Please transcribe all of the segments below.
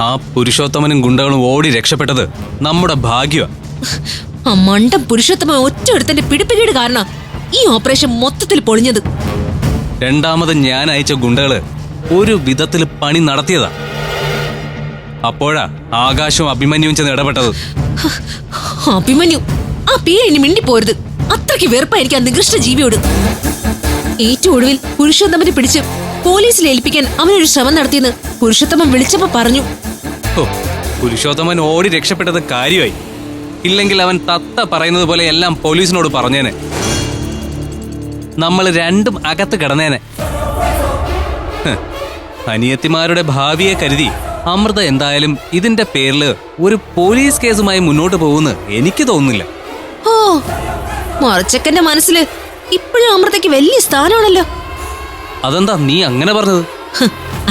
ആ പുരുഷോത്തമനും ഗുണ്ടകളും ഓടി രക്ഷപ്പെട്ടത് നമ്മുടെ ഭാഗ്യ. ആ മണ്ടം പുരുഷോത്തമ ഒറ്റ ഒരുത്തന്റെ പിടിപ്പുകേട് കാരണം ഈ ഓപ്പറേഷൻ മൊത്തത്തിൽ പൊളിഞ്ഞത്. രണ്ടാമത് ഞാൻ അയച്ച ഗുണ്ടകൾ ഒരു വിധത്തിൽ പണി നടത്തിയതാ. അപ്പോഴാ ആകാശവും അഭിമന്യുവും ചെന്ന് ഇടപെട്ടത്. അഭിമന്യു ആ പേര് ഇനി മിണ്ടിപ്പോരുത്. അത്രയ്ക്ക് വെറുപ്പായിരിക്കും ആ നികൃഷ്ട ജീവിയോട്. ഏറ്റവും ഒടുവിൽ പുരുഷോത്തമനെ പിടിച്ച് പോലീസിൽ ഏൽപ്പിക്കാൻ അവനൊരു ശ്രമം നടത്തിയെന്ന് പുരുഷോത്തമൻ വിളിച്ചപ്പോ പറഞ്ഞു. പുരുഷോത്തമൻ ഓടി രക്ഷപ്പെട്ടത് കാര്യമായി. ഇല്ലെങ്കിൽ അവൻ തത്ത പറയുന്നത് പോലെ എല്ലാം പോലീസിനോട് പറഞ്ഞേനെ. നമ്മൾ രണ്ടും അകത്ത് കിടന്നേനെ. അനിയത്തിമാരുടെ ഭാവിയെ കരുതി അമൃത എന്തായാലും ഇതിന്റെ പേരിൽ ഒരു പോലീസ് കേസുമായി മുന്നോട്ട് പോകുന്നു എനിക്ക് തോന്നുന്നില്ല. ഓ മറച്ചക്കന്റെ മനസ്സിൽ ഇപ്പോഴും അമൃതയ്ക്ക് വലിയ സ്ഥാനമാണല്ലോ. അതെന്താ നീ അങ്ങനെ പറഞ്ഞത്?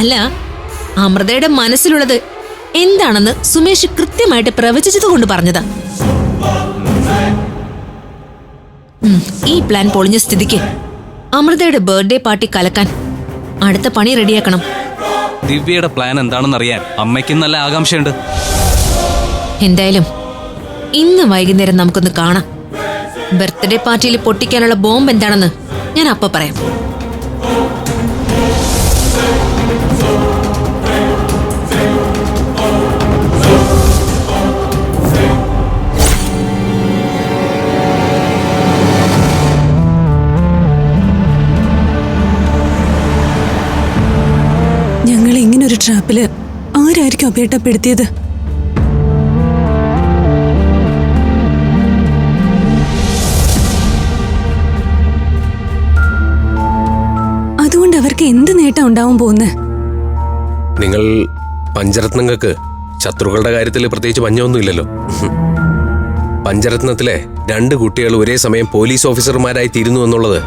അല്ല അമൃതയുടെ മനസ്സിലുള്ളത് എന്താണെന്ന് സുമേഷ് കൃത്യമായിട്ട് പ്രവചിച്ചത് കൊണ്ട് പറഞ്ഞതാ. ഈ പ്ലാൻ പൊളിഞ്ഞ സ്ഥിതിക്ക് അമൃതയുടെ ബർത്ത്ഡേ പാർട്ടി കലക്കാൻ അടുത്ത പണി റെഡിയാക്കണം. ദിവ്യയുടെ പ്ലാൻ എന്താണെന്ന് അറിയാൻ അമ്മയ്ക്ക് നല്ല ആകാംക്ഷയുണ്ട്. എന്തായാലും ഇന്ന് വൈകുന്നേരം നമുക്കൊന്ന് കാണാം. ബർത്ത്ഡേ പാർട്ടിയിൽ പൊട്ടിക്കാനുള്ള ബോംബ് എന്താണെന്ന് ഞാൻ അപ്പ പറയാം. ട്രാപ്പിൽ ആരായിരിക്കും അപേട്ടപ്പെടുത്തിയത് അതുകൊണ്ട് അവർക്ക് എന്ത് നേട്ടം ഉണ്ടാവും പോകുന്നത് നിങ്ങൾ പഞ്ചരത്നങ്ങൾക്ക് ശത്രുക്കളുടെ കാര്യത്തിൽ പ്രത്യേകിച്ച് മഞ്ഞൊന്നുമില്ലല്ലോ. പഞ്ചരത്നത്തിലെ രണ്ട് കുട്ടികൾ ഒരേ സമയം പോലീസ് ഓഫീസർമാരായി തീരുന്നു എന്നുള്ളത്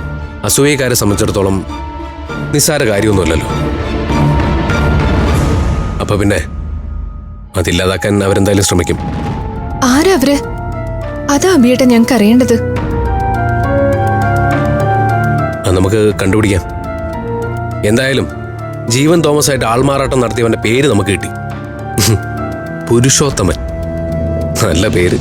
അസൂയക്കാരെ സംബന്ധിച്ചിടത്തോളം നിസ്സാര കാര്യമൊന്നുമല്ലല്ലോ. അപ്പൊ പിന്നെ അതില്ലാതാക്കാൻ അവരെന്തായാലും ശ്രമിക്കും. ആരാ അവർ? അതാ അബിയേട്ട ഞങ്ങൾക്ക് അറിയേണ്ടത്. അത് നമുക്ക് കണ്ടുപിടിക്കാം. എന്തായാലും ജീവൻ തോമസ് ആയിട്ട് ആൾമാറാട്ടം നടത്തിയവന്റെ പേര് നമുക്ക് കിട്ടി. പുരുഷോത്തമൻ. നല്ല പേര്.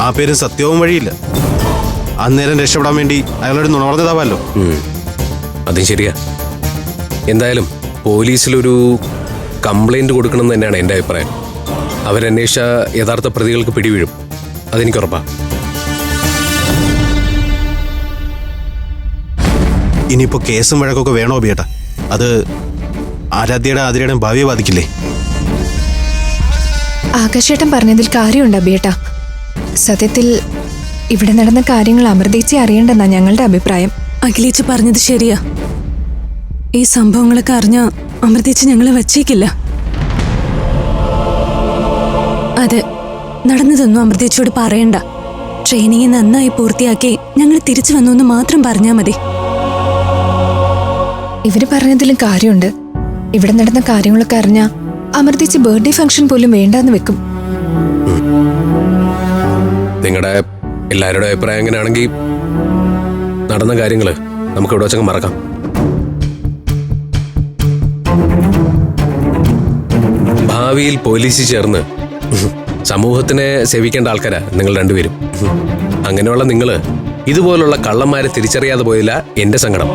ആ പേര് സത്യവും വഴിയില്ല. അന്നേരം രക്ഷപ്പെടാൻ വേണ്ടി അയാളോട് നുണ പറഞ്ഞതാവല്ലോ. അതും ശരിയാ. എന്തായാലും പോലീസിലൊരു കംപ്ലൈന്റ് കൊടുക്കണം എന്ന് തന്നെയാണ് എന്റെ അഭിപ്രായം. അവരന്വേഷിച്ച യഥാർത്ഥ പ്രതികൾക്ക് പിടിവീഴും. അതെനിക്ക് ഉറപ്പാ. ഇനിയിപ്പോ കേസും വഴക്കൊക്കെ വേണോ ബിയേട്ട അത് ആരാധ്യയുടെ ആതിരയുടെ ഭാവിയെ ബാധിക്കില്ലേ? ആകാശേട്ടൻ പറഞ്ഞതിൽ കാര്യമുണ്ട് ബിയേട്ട സത്യത്തിൽ ഇവിടെ നടന്ന കാര്യങ്ങൾ അമൃതേച്ചി അറിയണ്ടെന്നാ ഞങ്ങളുടെ അഭിപ്രായം. അഖിലേച്ച് പറഞ്ഞത് ശരിയാ. ഈ സംഭവങ്ങളൊക്കെ അറിഞ്ഞ അമൃതേച്ച് ഞങ്ങളെ വച്ചേക്കില്ല. അതെ നടന്നതൊന്നും അമൃതേച്ചിയോട് പറയണ്ട. ട്രെയിനിങ് നന്നായി പൂർത്തിയാക്കി ഞങ്ങൾ തിരിച്ചു വന്നു എന്ന് മാത്രം പറഞ്ഞാൽ മതി. ഇവർ പറഞ്ഞതിലും കാര്യമുണ്ട്. ഇവിടെ നടന്ന കാര്യങ്ങളൊക്കെ അറിഞ്ഞ അമൃതേച്ചി ബർത്ത്ഡേ ഫംഗ്ഷൻ പോലും വേണ്ടെന്ന് വെക്കും. നിങ്ങളുടെ എല്ലാവരുടെ അഭിപ്രായം എങ്ങനെയാണെങ്കിൽ നടന്ന കാര്യങ്ങൾ നമുക്ക് ഇവിടെ വെച്ചങ്ങ് മറക്കാം. ഭാവിയിൽ പോലീസിൽ ചേർന്ന് സമൂഹത്തിനെ സേവിക്കേണ്ട ആൾക്കാരാ നിങ്ങൾ രണ്ടുപേരും. അങ്ങനെയുള്ള നിങ്ങൾ ഇതുപോലുള്ള കള്ളന്മാരെ തിരിച്ചറിയാതെ പോയില്ല എന്റെ സങ്കടം.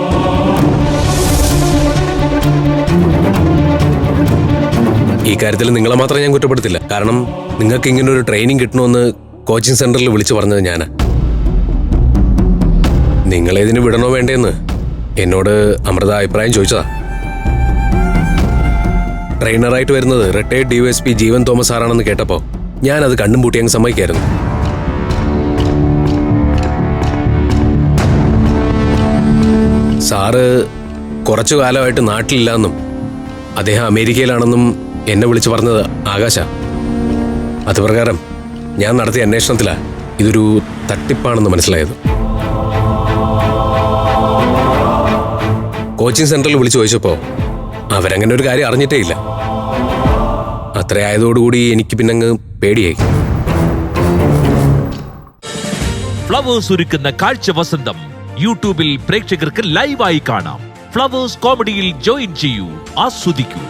ഈ കാര്യത്തിൽ നിങ്ങളെ മാത്രം ഞാൻ കുറ്റപ്പെടുത്തില്ല. കാരണം നിങ്ങൾക്ക് ഇങ്ങനെ ഒരു ട്രെയിനിങ് കിട്ടണമെന്ന് കോച്ചിങ് സെന്ററിൽ വിളിച്ചു പറഞ്ഞത് ഞാൻ നിങ്ങളേതിന് വിടണോ വേണ്ടേന്ന് എന്നോട് അമൃത അഭിപ്രായം ചോദിച്ചതാ. ട്രെയിനറായിട്ട് വരുന്നത് റിട്ടയർഡ് ഡിവൈഎസ്പി ജീവൻ തോമസ് ആറാണെന്ന് കേട്ടപ്പോൾ ഞാൻ അത് കണ്ണും പൂട്ടി അങ്ങ് സമ്മതിക്കായിരുന്നു. സാറ് കുറച്ചു കാലമായിട്ട് നാട്ടിലില്ലെന്നും അദ്ദേഹം അമേരിക്കയിലാണെന്നും എന്നെ വിളിച്ചു പറഞ്ഞത് ആകാശ. അത് പ്രകാരം ഞാൻ നടത്തിയ അന്വേഷണത്തിലാ ഇതൊരു തട്ടിപ്പാണെന്ന് മനസ്സിലായത്. കോച്ചിങ് സെന്ററിൽ വിളിച്ചു ചോദിച്ചപ്പോൾ അവരങ്ങനെ ഒരു കാര്യം അറിഞ്ഞിട്ടേ ഇല്ല. അത്ര ആയതോടുകൂടി എനിക്ക് പിന്നങ്ങ് പേടിയായി. ഫ്ലവേഴ്സ് ഒരുക്കുന്ന കാഴ്ച വസന്തം യൂട്യൂബിൽ പ്രേക്ഷകർക്ക് ലൈവായി കാണാം. ഫ്ലവേഴ്സ് കോമഡിയിൽ ജോയിൻ ചെയ്യൂ ആസ്വദിക്കൂ.